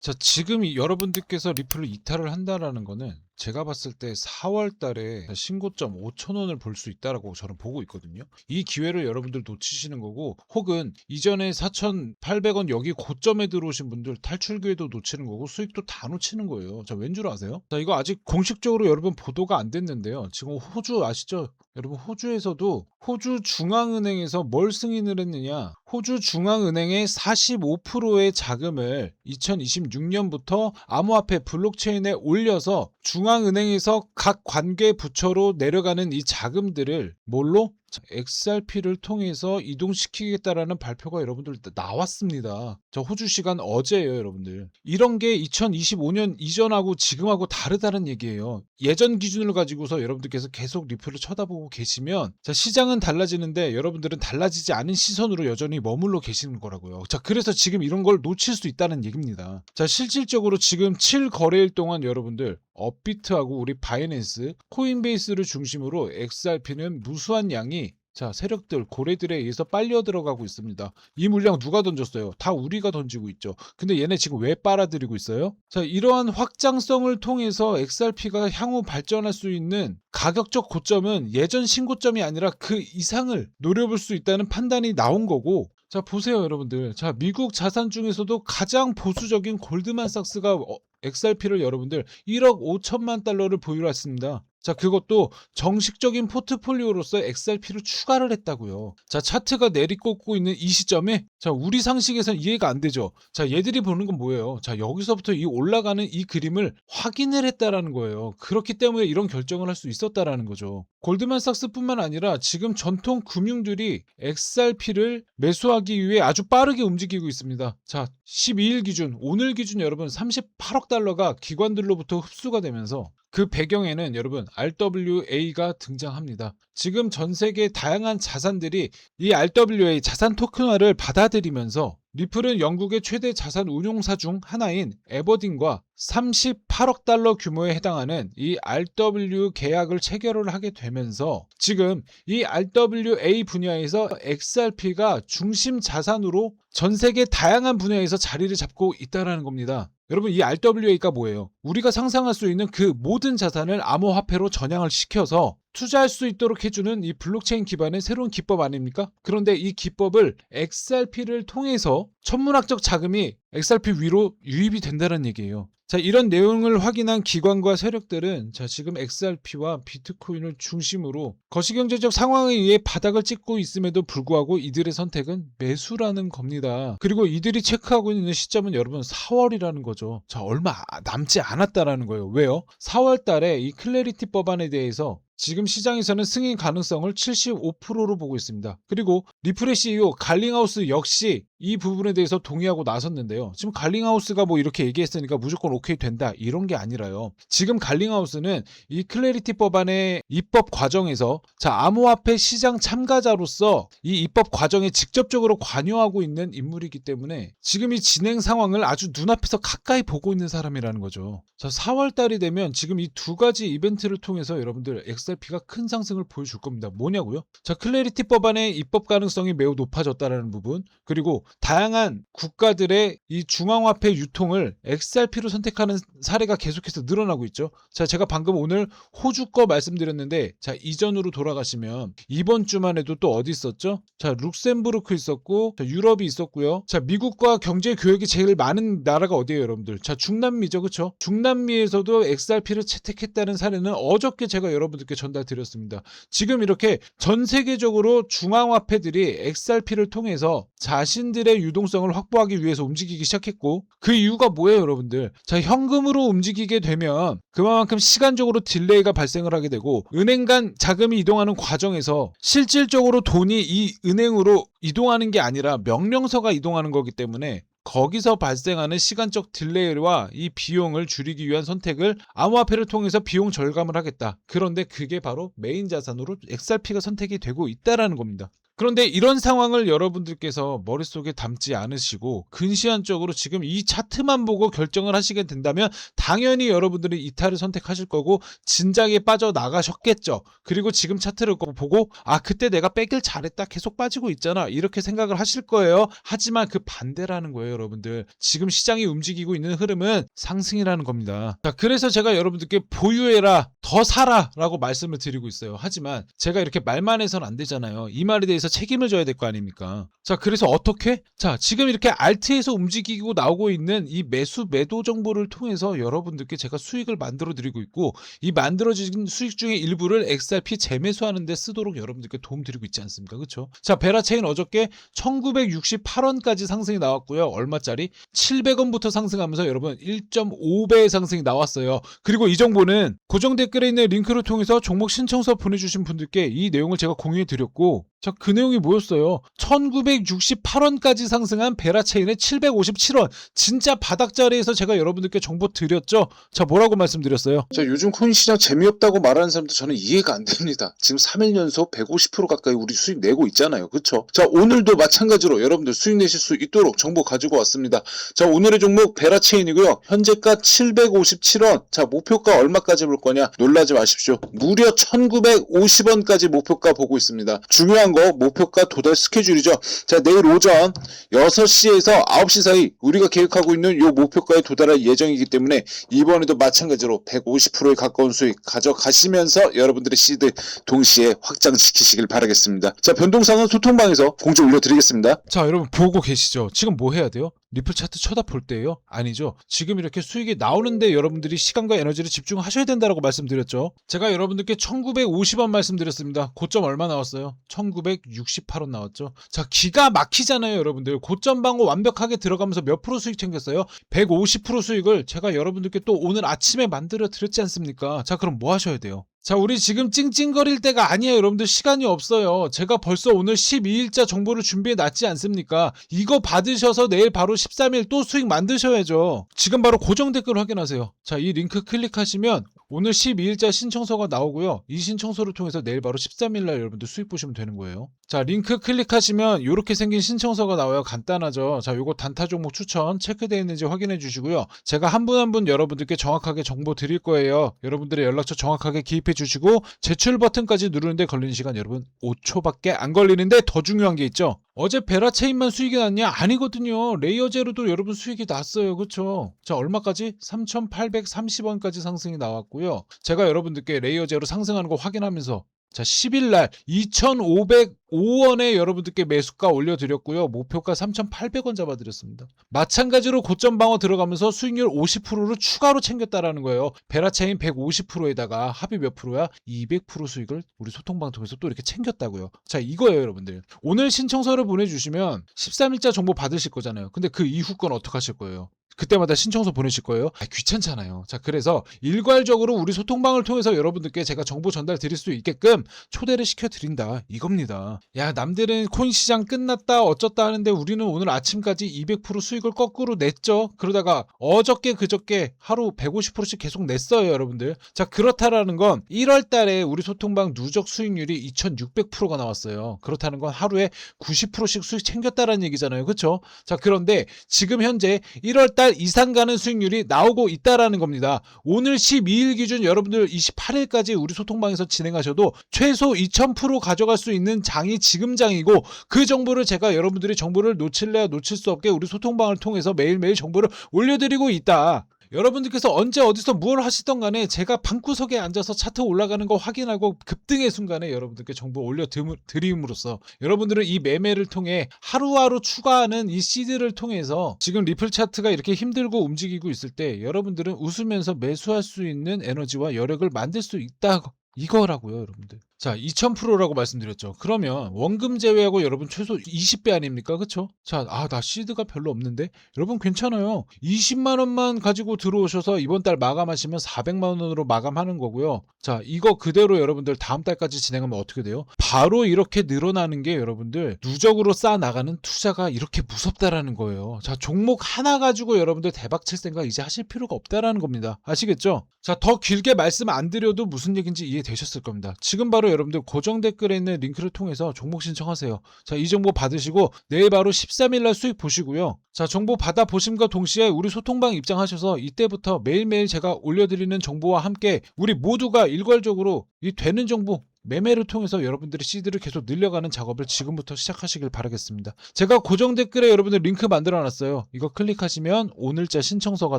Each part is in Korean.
자, 지금 이 여러분들께서 리플을 이탈을 한다라는 거는 제가 봤을 때 4월 달에 신고점 5천 원을 볼 수 있다라고 저는 보고 있거든요. 이 기회를 여러분들 놓치시는 거고 혹은 이전에 4,800원 여기 고점에 들어오신 분들 탈출 기회도 놓치는 거고 수익도 다 놓치는 거예요. 자, 왠 줄 아세요? 자, 이거 아직 공식적으로 여러분 보도가 안 됐는데요. 지금 호주 아시죠? 여러분 호주에서도 호주 중앙은행에서 뭘 승인을 했느냐? 호주 중앙은행의 45%의 자금을 2026년부터 암호화폐 블록체인에 올려서 중앙 은행에서 각 관계 부처로 내려가는 이 자금들을 뭘로? XRP를 통해서 이동시키겠다라는 발표가 여러분들 나왔습니다. 저 호주 시간 어제예요, 여러분들. 이런 게 2025년 이전하고 지금하고 다르다는 얘기예요. 예전 기준을 가지고서 여러분들께서 계속 리플을 쳐다보고 계시면 자, 시장은 달라지는데 여러분들은 달라지지 않은 시선으로 여전히 머물러 계시는 거라고요. 자, 그래서 지금 이런 걸 놓칠 수 있다는 얘기입니다. 자, 실질적으로 지금 7거래일 동안 여러분들 업비트하고 우리 바이낸스, 코인베이스를 중심으로 XRP는 무수한 양이 자, 세력들, 고래들에 의해서 빨려 들어가고 있습니다. 이 물량 누가 던졌어요? 다 우리가 던지고 있죠. 근데 얘네 지금 왜 빨아들이고 있어요? 자, 이러한 확장성을 통해서 XRP가 향후 발전할 수 있는 가격적 고점은 예전 신고점이 아니라 그 이상을 노려볼 수 있다는 판단이 나온 거고 자, 보세요, 여러분들. 자, 미국 자산 중에서도 가장 보수적인 골드만삭스가 어, XRP를 여러분들 1억 5천만 달러를 보유했습니다. 자, 그것도 정식적인 포트폴리오로서 XRP를 추가를 했다고요. 자, 차트가 내리꽂고 있는 이 시점에 자, 우리 상식에선 이해가 안 되죠. 자, 얘들이 보는 건 뭐예요? 자, 여기서부터 이 올라가는 이 그림을 확인을 했다라는 거예요. 그렇기 때문에 이런 결정을 할 수 있었다라는 거죠. 골드만삭스뿐만 아니라 지금 전통 금융들이 XRP를 매수하기 위해 아주 빠르게 움직이고 있습니다. 자, 12일 기준, 오늘 기준 여러분 38억 달러가 기관들로부터 흡수가 되면서 그 배경에는 여러분 RWA가 등장합니다. 지금 전 세계 다양한 자산들이 이 RWA 자산 토큰화를 받아들이면서 리플은 영국의 최대 자산 운용사 중 하나인 에버딘과 38억 달러 규모에 해당하는 이 RW 계약을 체결을 하게 되면서 지금 이 RWA 분야에서 XRP가 중심 자산으로 전 세계 다양한 분야에서 자리를 잡고 있다라는 겁니다. 여러분 이 RWA가 뭐예요? 우리가 상상할 수 있는 그 모든 자산을 암호화폐로 전향을 시켜서 투자할 수 있도록 해주는 이 블록체인 기반의 새로운 기법 아닙니까? 그런데 이 기법을 XRP를 통해서 천문학적 자금이 XRP 위로 유입이 된다는 얘기예요. 자, 이런 내용을 확인한 기관과 세력들은 자, 지금 XRP와 비트코인을 중심으로 거시경제적 상황에 의해 바닥을 찍고 있음에도 불구하고 이들의 선택은 매수라는 겁니다. 그리고 이들이 체크하고 있는 시점은 여러분 4월이라는 거죠. 자, 얼마 남지 않았다라는 거예요. 왜요? 4월 달에 이 클래리티 법안에 대해서 지금 시장에서는 승인 가능성을 75%로 보고 있습니다. 그리고 리플의 CEO 갈링하우스 역시 이 부분에 대해서 동의하고 나섰는데요. 지금 갈링하우스가 뭐 이렇게 얘기했으니까 무조건 오케이 된다 이런 게 아니라요. 지금 갈링하우스는 이 클래리티 법안의 입법 과정에서 자 암호화폐 시장 참가자로서 이 입법 과정에 직접적으로 관여하고 있는 인물이기 때문에 지금 이 진행 상황을 아주 눈앞에서 가까이 보고 있는 사람이라는 거죠. 자 4월 달이 되면 지금 이 두 가지 이벤트를 통해서 여러분들 XRP가 큰 상승을 보여줄 겁니다. 뭐냐고요? 자 클래리티 법안의 입법 가능성이 매우 높아졌다라는 부분 그리고 다양한 국가들의 이 중앙화폐 유통을 XRP로 선택하는 사례가 계속해서 늘어나고 있죠. 자, 제가 방금 오늘 호주 거 말씀드렸는데, 자, 이전으로 돌아가시면 이번 주만 해도 또 어디 있었죠? 자, 룩셈부르크 있었고, 자, 유럽이 있었고요. 자, 미국과 경제 교역이 제일 많은 나라가 어디예요, 여러분들? 자, 중남미죠, 그쵸? 중남미에서도 XRP를 채택했다는 사례는 어저께 제가 여러분들께 전달드렸습니다. 지금 이렇게 전 세계적으로 중앙화폐들이 XRP를 통해서 자신 들의 유동성을 확보하기 위해서 움직이기 시작했고 그 이유가 뭐예요 여러분들 자 현금으로 움직이게 되면 그만큼 시간적으로 딜레이가 발생을 하게 되고 은행 간 자금이 이동하는 과정에서 실질적으로 돈이 이 은행으로 이동하는 게 아니라 명령서가 이동하는 거기 때문에 거기서 발생하는 시간적 딜레이와 이 비용을 줄이기 위한 선택을 암호화폐를 통해서 비용 절감을 하겠다. 그런데 그게 바로 메인 자산으로 XRP가 선택이 되고 있다라는 겁니다. 그런데 이런 상황을 여러분들께서 머릿속에 담지 않으시고 근시안적으로 지금 이 차트만 보고 결정을 하시게 된다면 당연히 여러분들이 이탈을 선택하실 거고 진작에 빠져나가셨겠죠. 그리고 지금 차트를 보고 아 그때 내가 빼길 잘했다 계속 빠지고 있잖아 이렇게 생각을 하실 거예요. 하지만 그 반대라는 거예요 여러분들. 지금 시장이 움직이고 있는 흐름은 상승이라는 겁니다. 자 그래서 제가 여러분들께 보유해라 더 사라 라고 말씀을 드리고 있어요. 하지만 제가 이렇게 말만 해서는 안 되잖아요. 이 말에 대해서 책임을 져야 될 거 아닙니까? 자 그래서 어떻게? 자 지금 이렇게 알트에서 움직이고 나오고 있는 이 매수 매도 정보를 통해서 여러분들께 제가 수익을 만들어 드리고 있고 이 만들어진 수익 중에 일부를 XRP 재매수하는 데 쓰도록 여러분들께 도움 드리고 있지 않습니까? 그렇죠? 자, 베라체인 어저께 1968원까지 상승이 나왔고요. 얼마짜리? 700원부터 상승하면서 여러분 1.5배의 상승이 나왔어요. 그리고 이 정보는 고정 댓글 에 있는 링크를 통해서 종목 신청서 보내주신 분들께 이 내용을 제가 공유해 드렸고 자, 그 내용이 뭐였어요? 1968원까지 상승한 베라 체인의 757원. 진짜 바닥 자리에서 제가 여러분들께 정보 드렸죠? 자, 뭐라고 말씀드렸어요? 자, 요즘 코인 시장 재미없다고 말하는 사람도 저는 이해가 안 됩니다. 지금 3일 연속 150% 가까이 우리 수익 내고 있잖아요. 그쵸? 자, 오늘도 마찬가지로 여러분들 수익 내실 수 있도록 정보 가지고 왔습니다. 자, 오늘의 종목 베라 체인이고요. 현재가 757원. 자, 목표가 얼마까지 볼 거냐? 놀라지 마십시오. 무려 1950원까지 목표가 보고 있습니다. 중요한 거 목표가 도달 스케줄이죠. 자, 내일 오전 6시에서 9시 사이 우리가 계획하고 있는 요 목표가에 도달할 예정이기 때문에 이번에도 마찬가지로 150%에 가까운 수익 가져가시면서 여러분들의 시드 동시에 확장시키시길 바라겠습니다. 자, 변동상은 소통방에서 공지 올려드리겠습니다. 자, 여러분 보고 계시죠? 지금 뭐 해야 돼요? 리플 차트 쳐다볼 때예요? 아니죠. 지금 이렇게 수익이 나오는데 여러분들이 시간과 에너지를 집중하셔야 된다라고 말씀드렸죠. 제가 여러분들께 1950원 말씀드렸습니다. 고점 얼마 나왔어요? 1968원 나왔죠. 자, 기가 막히잖아요, 여러분들. 고점 방어 완벽하게 들어가면서 몇 프로 수익 챙겼어요? 150% 수익을 제가 여러분들께 또 오늘 아침에 만들어 드렸지 않습니까? 자, 그럼 뭐 하셔야 돼요? 자, 우리 지금 찡찡거릴 때가 아니에요. 여러분들 시간이 없어요. 제가 벌써 오늘 12일자 정보를 준비해 놨지 않습니까? 이거 받으셔서 내일 바로 13일 또 수익 만드셔야죠. 지금 바로 고정 댓글 확인하세요. 자, 이 링크 클릭하시면 오늘 12일자 신청서가 나오고요. 이 신청서를 통해서 내일 바로 13일 날 여러분들 수익 보시면 되는 거예요. 자, 링크 클릭하시면 이렇게 생긴 신청서가 나와요. 간단하죠. 자, 요거 단타 종목 추천 체크되어 있는지 확인해 주시고요. 제가 한 분 한분 여러분들께 정확하게 정보 드릴 거예요. 여러분들의 연락처 정확하게 기입해 주시고 제출 버튼까지 누르는데 걸리는 시간 여러분 5초밖에 안 걸리는데 더 중요한 게 있죠. 어제 베라체인만 수익이 났냐? 아니거든요. 레이어 제로도 여러분 수익이 났어요. 그쵸? 자, 얼마까지? 3,830원까지 상승이 나왔고요. 제가 여러분들께 레이어 제로 상승하는 거 확인하면서 자, 10일 날 2,505원에 여러분들께 매수가 올려드렸고요. 목표가 3,800원 잡아드렸습니다. 마찬가지로 고점 방어 들어가면서 수익률 50%를 추가로 챙겼다라는 거예요. 베라체인 150%에다가 합의 몇 프로야? 200% 수익을 우리 소통방 통해서 또 이렇게 챙겼다고요. 자, 이거예요, 여러분들. 오늘 신청서를 보내주시면 13일자 정보 받으실 거잖아요. 근데 그 이후 건 어떻게 하실 거예요? 그때마다 신청서 보내실 거예요? 아, 귀찮잖아요. 자, 그래서 일괄적으로 우리 소통방을 통해서 여러분들께 제가 정보 전달 드릴 수 있게끔 초대를 시켜드린다. 이겁니다. 야, 남들은 코인 시장 끝났다, 어쩌다 하는데 우리는 오늘 아침까지 200% 수익을 거꾸로 냈죠. 그러다가 어저께 그저께 하루 150%씩 계속 냈어요, 여러분들. 자, 그렇다라는 건 1월 달에 우리 소통방 누적 수익률이 2600%가 나왔어요. 그렇다는 건 하루에 90%씩 수익 챙겼다라는 얘기잖아요. 그렇죠? 자, 그런데 지금 현재 1월 달 이상 가는 수익률이 나오고 있다라는 겁니다. 오늘 12일 기준 여러분들 28일까지 우리 소통방에서 진행하셔도 최소 2000% 가져갈 수 있는 장이 지금 장이고 그 정보를 제가 여러분들이 정보를 놓칠래야 놓칠 수 없게 우리 소통방을 통해서 매일매일 정보를 올려드리고 있다. 여러분들께서 언제 어디서 무엇을 하시던 간에 제가 방구석에 앉아서 차트 올라가는 거 확인하고 급등의 순간에 여러분들께 정보 올려드림으로써 여러분들은 이 매매를 통해 하루하루 추가하는 이 시드를 통해서 지금 리플 차트가 이렇게 힘들고 움직이고 있을 때 여러분들은 웃으면서 매수할 수 있는 에너지와 여력을 만들 수 있다. 이거라고요, 여러분들. 자, 2000%라고 말씀드렸죠. 그러면 원금 제외하고 여러분 최소 20배 아닙니까? 그쵸? 자, 아, 나 시드가 별로 없는데? 여러분 괜찮아요. 20만원만 가지고 들어오셔서 이번 달 마감하시면 400만원으로 마감하는 거고요. 자, 이거 그대로 여러분들 다음 달까지 진행하면 어떻게 돼요? 바로 이렇게 늘어나는 게 여러분들 누적으로 쌓아 나가는 투자가 이렇게 무섭다라는 거예요. 자, 종목 하나 가지고 여러분들 대박 칠 생각 이제 하실 필요가 없다라는 겁니다. 아시겠죠? 자, 더 길게 말씀 안 드려도 무슨 얘기인지 이해되셨을 겁니다. 지금 바로 여러분들 고정 댓글에 있는 링크를 통해서 종목 신청하세요. 자, 이 정보 받으시고 내일 바로 13일 날 수익 보시고요. 자, 정보 받아 보심과 동시에 우리 소통방 입장하셔서 이때부터 매일매일 제가 올려드리는 정보와 함께 우리 모두가 일괄적으로 이 되는 정보 매매를 통해서 여러분들의 시드를 계속 늘려가는 작업을 지금부터 시작하시길 바라겠습니다. 제가 고정 댓글에 여러분들 링크 만들어 놨어요. 이거 클릭하시면 오늘자 신청서가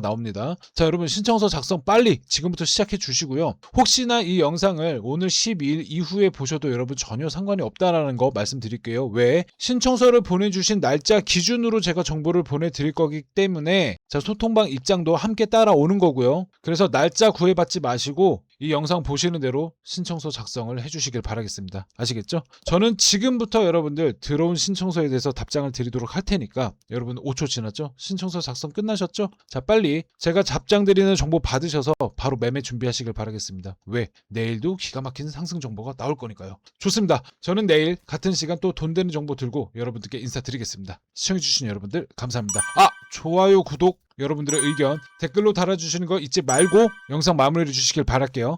나옵니다. 자, 여러분 신청서 작성 빨리 지금부터 시작해 주시고요. 혹시나 이 영상을 오늘 12일 이후에 보셔도 여러분 전혀 상관이 없다라는 거 말씀드릴게요. 왜? 신청서를 보내주신 날짜 기준으로 제가 정보를 보내드릴 거기 때문에 자, 소통방 입장도 함께 따라오는 거고요. 그래서 날짜 구애받지 마시고 이 영상 보시는 대로 신청서 작성을 해주시길 바라겠습니다. 아시겠죠? 저는 지금부터 여러분들 들어온 신청서에 대해서 답장을 드리도록 할 테니까 여러분 5초 지났죠? 신청서 작성 끝나셨죠? 자 빨리 제가 답장 드리는 정보 받으셔서 바로 매매 준비하시길 바라겠습니다. 왜? 내일도 기가 막힌 상승 정보가 나올 거니까요. 좋습니다. 저는 내일 같은 시간 또 돈 되는 정보 들고 여러분들께 인사드리겠습니다. 시청해주신 여러분들 감사합니다. 아 좋아요 구독 여러분들의 의견 댓글로 달아주시는 거 잊지 말고 영상 마무리해 주시길 바랄게요.